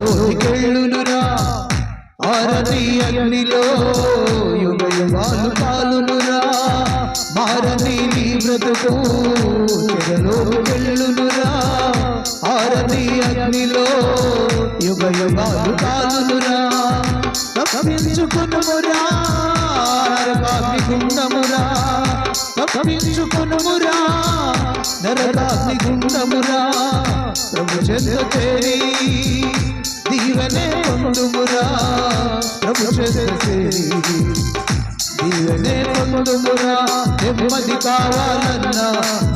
తోటికెళ్ళునురా ఆరతి అగ్నిలో యుగ యుగాలు కాలునురా నీ బ్రతుకు చెరలోకెళ్ళునురా ఆరతి అగ్నిలో యుగ యుగాలు కాలునురా నరకాగ్ని గుండమురా తప్పించుకునుమురా నరకాగ్ని గుండమురా ప్రభు చెంత చేరి దీవెనే పొందుమురా. ప్రభు చేసేది చేరి దీవెనే పొందుమురా. నెమ్మది కావాలన్నా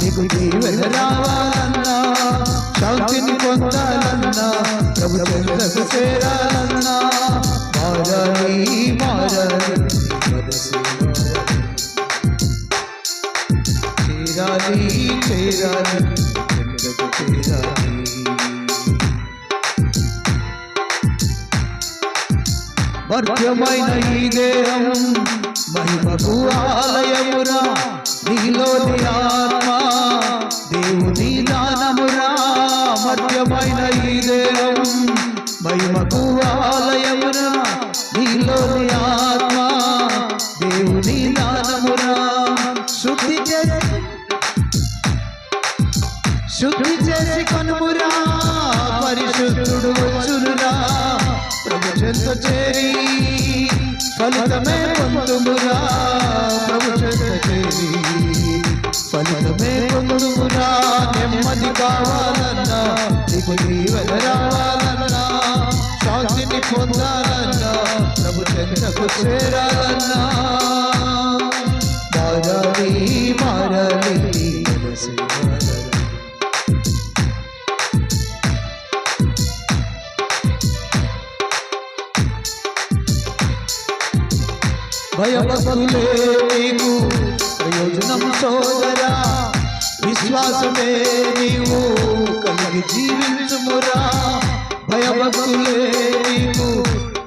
నీకు దీవెన రావాలన్నా శాంతిని పొందాలన్నా ప్రభు చెంతకు చేరాలన్నా మారని మారని చేరాలి చేరాలి. మర్త్యమైన ఈ దేహం. మహిమకు ఆలయమురా నీలోని ఆత్మ. దేవుని దానమురా మర్త్యమైన ఈ దేహం. మహిమకు ఆలయమురా నీలోని ఆత్మ. దేవుని దానమురా శుద్ధి చేసి శుద్ధి చేసి ప్రభు చేరి ఫలితమే పొందుమురా ప్రభు చెంత చేరి ఫలితమే పొందుమురా నెమ్మది కావాలన్నా నీకు జీవన రావాలన్నా శాంతిని పొందాలన్నా ప్రభు చెంతకు చేరాలన్నా మారాలి భయపసులే నీవు. ప్రయోజనం సోదరా విశ్వాసమే నీవు. కలిగి జీవించుమురా భయపసులే నీవు.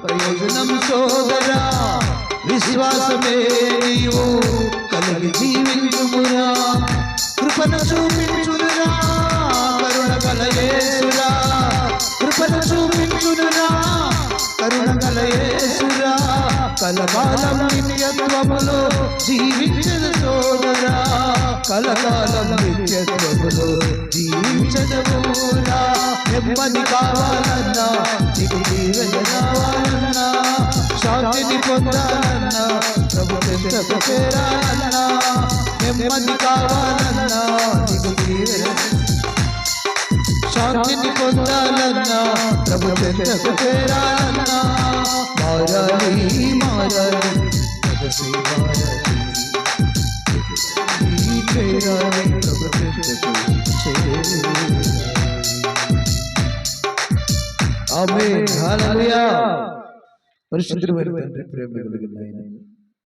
ప్రయోజనం సోదరా విశ్వాసమే నీవు. కలిగి జీవించుమురా కృపను చూపించునురా కరుణ కలయేసురా. కృపను చూపించునురా కరుణ కలయేసు కలకాలం నిత్యత్వములో జీవించద సోదరా. కలకాలం నిత్యత్వములో జీవించదమురా నెమ్మది కావాలన్నా నీకు జీవన కావాలన్నా శాంతిని పొందాలన్నా ప్రభు చెంతకు చేరాలన్నా నెమ్మది కావాలన్నా నీకు జీవన శాంతిని పొందాలన్నా ప్రభు చెంతకు చేరాలన్నా. మారాలి మారాలి. జగసి మారాలి. చేరాలి హల్లెలూయా. తండ్రి ప్రేమ కలిగిన ఆయన.